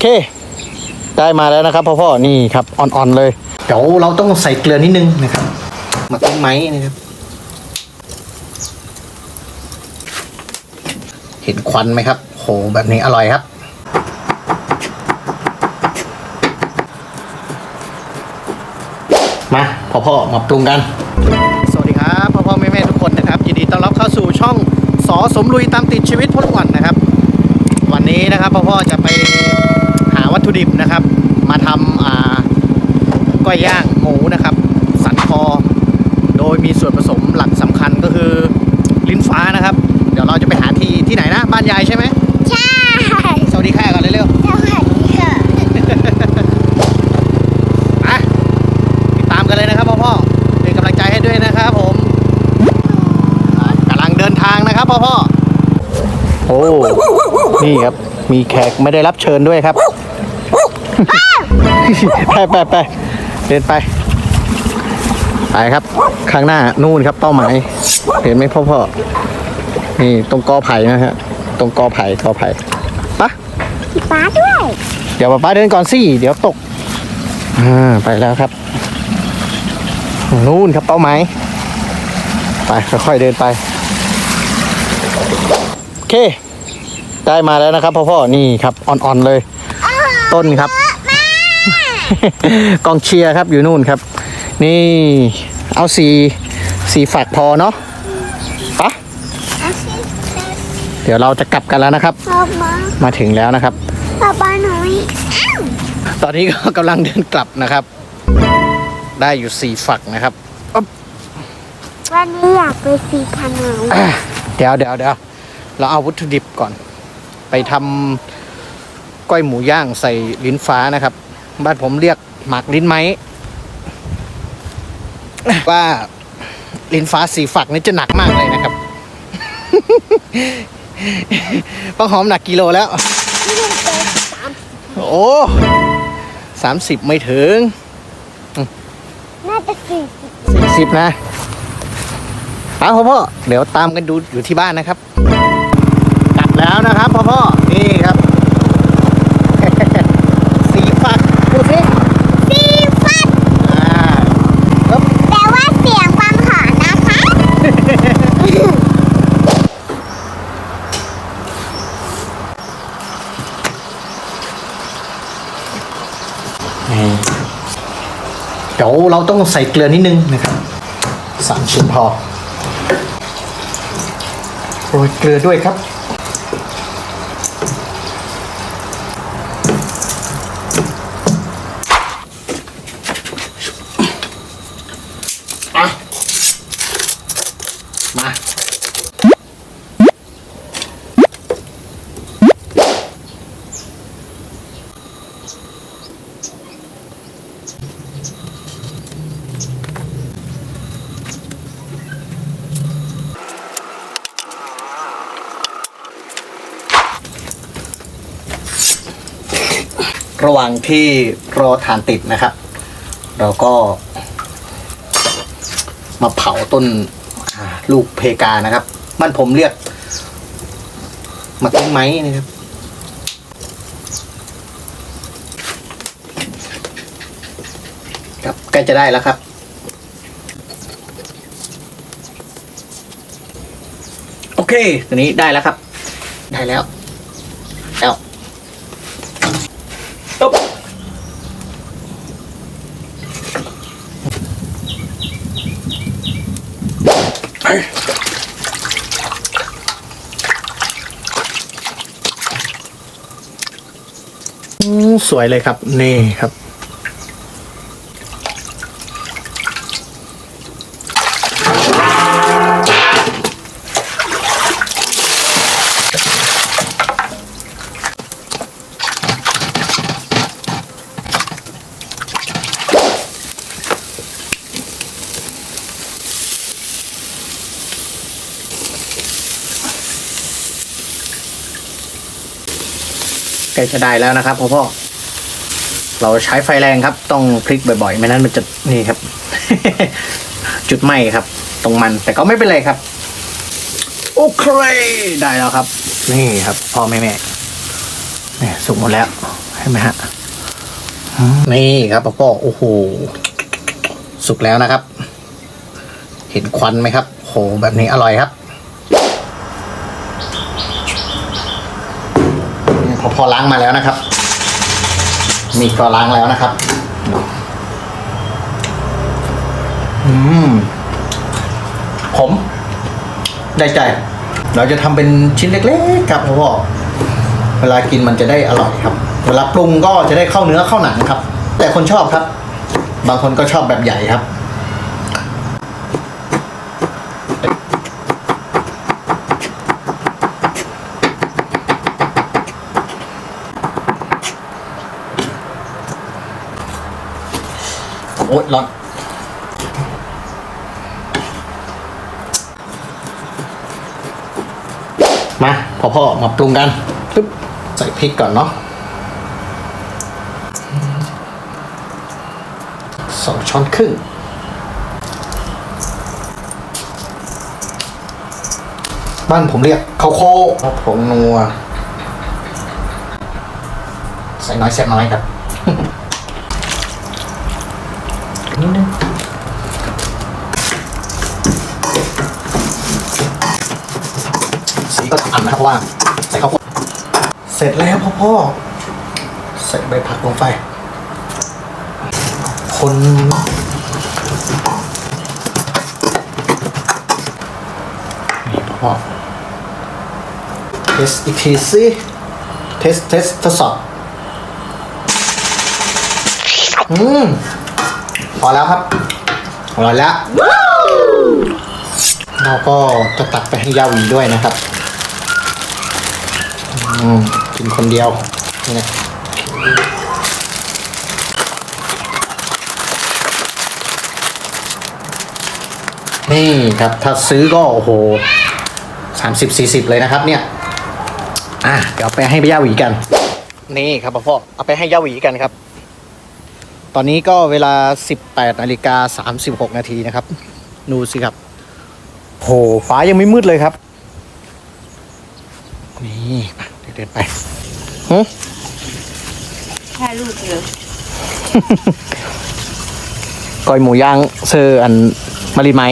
เค ได้มาแล้วนะครับพ่อพ่อนี่ครับอ่อนๆเลย เดี๋ยวเราต้องใส่เกลือนิดนึงนะครับหมักต้นไม้นะครับ เห็นควันไหมครับโหแบบนี้อร่อยครับมาพ่อพ่อมาปรุงกัน สวัสดีครับพ่อพ่อแม่แม่ทุกคนนะครับยินดีต้อนรับเข้าสู่ช่องสอสมลุยตามติดชีวิตพลวันนะครับ วันนี้นะครับพ่อพ่อจะไปหา วัตถุดิบนะครับ มาทำอ่าก้อยย่างหมูนะครับ สันคอ โดยมีส่วนผสมหลักสำคัญก็คือลิ้นฟ้านะครับ เดี๋ยวเราจะไปหาที่ที่ไหนนะ บ้านยายใช่ไหมใช่สวัสดีค่ะก่อนเร็วสวัสดีค่ะๆอะติดตามกันเลยนะครับพ่อพ่อเป็นกำลังใจให้ด้วยนะครับผมอ่ากำลังเดินทางนะครับพ่อพ่อโอ้ นี่ครับ มีแขกไม่ได้รับเชิญด้วยครับ ไปไปไปเดินไป ไปครับ ข้างหน้านู่นครับเป้าหมาย เห็นไหมพ่อพ่อนี่ตรงกอไผ่นะฮะ ตรงกอไผ่กอไผ่ปะพี่ป้าด้วย เดี๋ยวป้าเดินก่อนสิ เดี๋ยวตก อ่า ไปแล้วครับ นู่นครับเป้าหมาย ไปค่อยๆเดินไป โอเค ได้มาแล้วนะครับพ่อพ่อนี่ครับอ่อนๆเลย ต้นครับ กองเชียร์ครับอยู่นู่นครับ นี่เอาสีสีฝักพอเนาะปะเดี๋ยวเราจะกลับกันแล้วนะครับพ่อมามาถึงแล้วนะครับพ่อป้าหน่อยอ้าวตอนนี้ก็กำลังเดินกลับนะครับ ได้อยู่สี่ฝักนะครับวันนี้อยากไปสีขนมอะเดี๋ยวเดี๋ยวเดี๋ยวเราเอาวัตถุดิบก่อน ไปทำก้อยหมูย่างใส่ลิ้นฟ้านะครับ บ้านผมเรียกหมักลิ้นไม้ว่าลิ้นฟ้าสีฝักนี่จะหนักมากเลยนะครับป้าหอมหนักกิโลแล้ว โอ้สามสิบไม่ถึง น่าจะสี่สิบสี่สิบนะเอาพ่อพ่อเดี๋ยวตามกันดูอยู่ที่บ้านนะครับ กลับแล้วนะครับพ่อพ่อนี่ครับ สีฝักดูสิ สี่ฟัด อ่าครับ แต่ว่าเสียงฟังหอนนะคะ นี่เดี๋ยวเราต้องใส่เกลือนิดนึงนะครับสามชิ้นพอโรยเกลือด้วยครับ มา ระหว่างที่รอฐานติดนะครับ เราก็ มาเผาต้นลูกเพกานะครับบ้านผมเรียกมักต้นไม้นะครับครับใกล้จะได้แล้วครับโอเคตัวนี้ได้แล้วครับ ได้แล้วปุ๊บ อืม สวยเลยครับ นี่ครับ ใกล้จะได้แล้วนะครับพ่อพ่อเราใช้ไฟแรงครับ ต้องพลิกบ่อยๆ ไม่นั้นมันจะนี่ครับ จุดไหม้ครับ ตรงมันแต่ก็ไม่เป็นไรครับโอเคได้แล้วครับ นี่ครับพ่อแม่แม่นี่สุกหมดแล้วห็นไหมฮะนี่ครับพ่อพ่อโอ้โหสุกแล้วนะครับ เห็นควันไหมครับโหแบบนี้อร่อยครับนี่ พอล้างมาแล้วนะครับมีก็ล้างแล้วนะครับ อืมผมได้ใจ เราจะทำเป็นชิ้นเล็กๆครับพ่อเวลากินมันจะได้อร่อยครับ เวลาปรุงก็จะได้เข้าเนื้อเข้าหนังครับ แต่คนชอบครับ บางคนก็ชอบแบบใหญ่ครับ โอ๊ยร้อนมาพอพ่อมาปรุงกันปึ๊บใส่พริกก่อนเนาะสองช้อนครึ่งบ้านผมเรียกข้าวโคผงนัว ใส่น้อยแซ่บน้อยครับ นิดนึง สีก็อั นนะครับเพราะว่าใส่ข้าวโพดเสร็จแล้วพ่อพ่อใส่ใบผักลงไป คนนี่พ่อพ่อเทสอีกทีสิเทสเทสทดสอบอืมพอแล้วครับอร่อยแล้วเราก็จะตักไปให้ยาหวีด้วยนะครับ อืมกินคนเดียวนี่นะนี่ครับถ้าซื้อก็โอ้โหสามสิบสี่สิบเลยนะครับเนี่ย อะเดี๋ยวไปให้ย่าหวีกัน นี่ครับพ่อเอาไปให้ย่าหวีกันครับ ตอนนี้ก็เวลา18นาฬิกา36นาทีนะครับดูสิครับโหฟ้ายังไม่มืดเลยครับ นี่ เดินไปหึแค่ลูกเดียวก้อยหมูย่างเซอร์อันมารีไม้